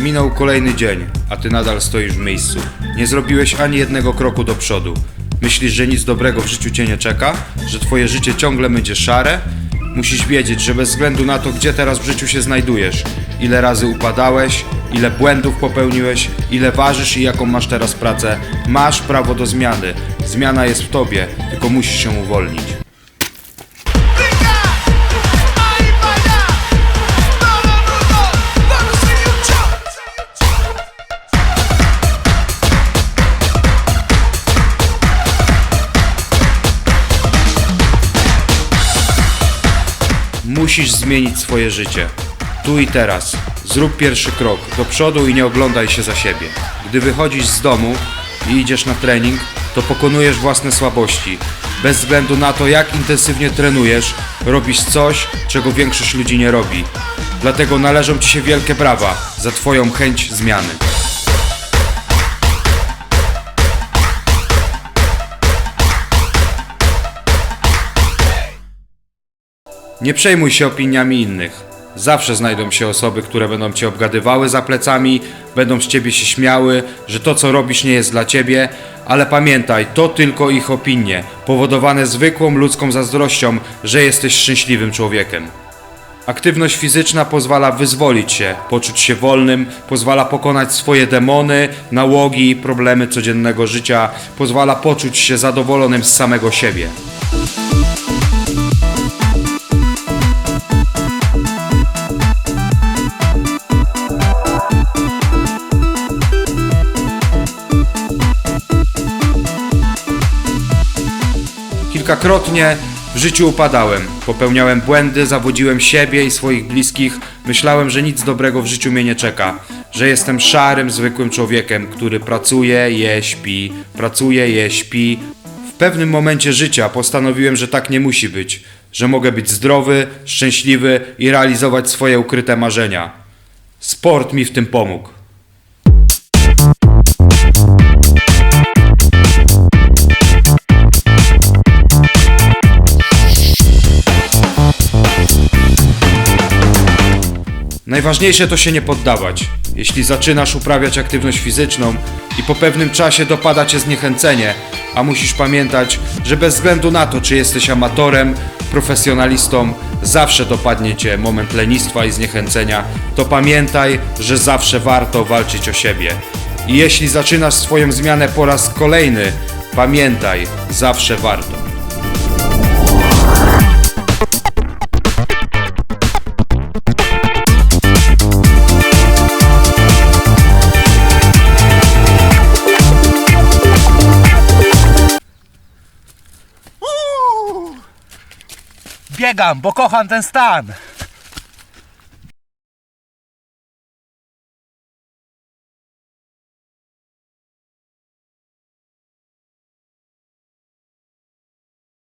Minął kolejny dzień, a ty nadal stoisz w miejscu. Nie zrobiłeś ani jednego kroku do przodu. Myślisz, że nic dobrego w życiu cię nie czeka? Że twoje życie ciągle będzie szare? Musisz wiedzieć, że bez względu na to, gdzie teraz w życiu się znajdujesz, ile razy upadałeś, ile błędów popełniłeś, ile ważysz i jaką masz teraz pracę, masz prawo do zmiany. Zmiana jest w tobie, tylko musisz się uwolnić. Musisz zmienić swoje życie. Tu i teraz. Zrób pierwszy krok do przodu i nie oglądaj się za siebie. Gdy wychodzisz z domu i idziesz na trening, to pokonujesz własne słabości. Bez względu na to, jak intensywnie trenujesz, robisz coś, czego większość ludzi nie robi. Dlatego należą Ci się wielkie brawa za Twoją chęć zmiany. Nie przejmuj się opiniami innych. Zawsze znajdą się osoby, które będą cię obgadywały za plecami, będą z ciebie się śmiały, że to co robisz nie jest dla ciebie, ale pamiętaj, to tylko ich opinie, powodowane zwykłą ludzką zazdrością, że jesteś szczęśliwym człowiekiem. Aktywność fizyczna pozwala wyzwolić się, poczuć się wolnym, pozwala pokonać swoje demony, nałogi problemy codziennego życia, pozwala poczuć się zadowolonym z samego siebie. Kilkakrotnie w życiu upadałem, popełniałem błędy, zawodziłem siebie i swoich bliskich, myślałem, że nic dobrego w życiu mnie nie czeka, że jestem szarym, zwykłym człowiekiem, który pracuje, je, śpi, pracuje, je, śpi. W pewnym momencie życia postanowiłem, że tak nie musi być, że mogę być zdrowy, szczęśliwy i realizować swoje ukryte marzenia. Sport mi w tym pomógł. Najważniejsze to się nie poddawać. Jeśli zaczynasz uprawiać aktywność fizyczną i po pewnym czasie dopada cię zniechęcenie, a musisz pamiętać, że bez względu na to, czy jesteś amatorem, profesjonalistą, zawsze dopadnie cię moment lenistwa i zniechęcenia, to pamiętaj, że zawsze warto walczyć o siebie. I jeśli zaczynasz swoją zmianę po raz kolejny, pamiętaj, zawsze warto. Biegam, bo kocham ten stan.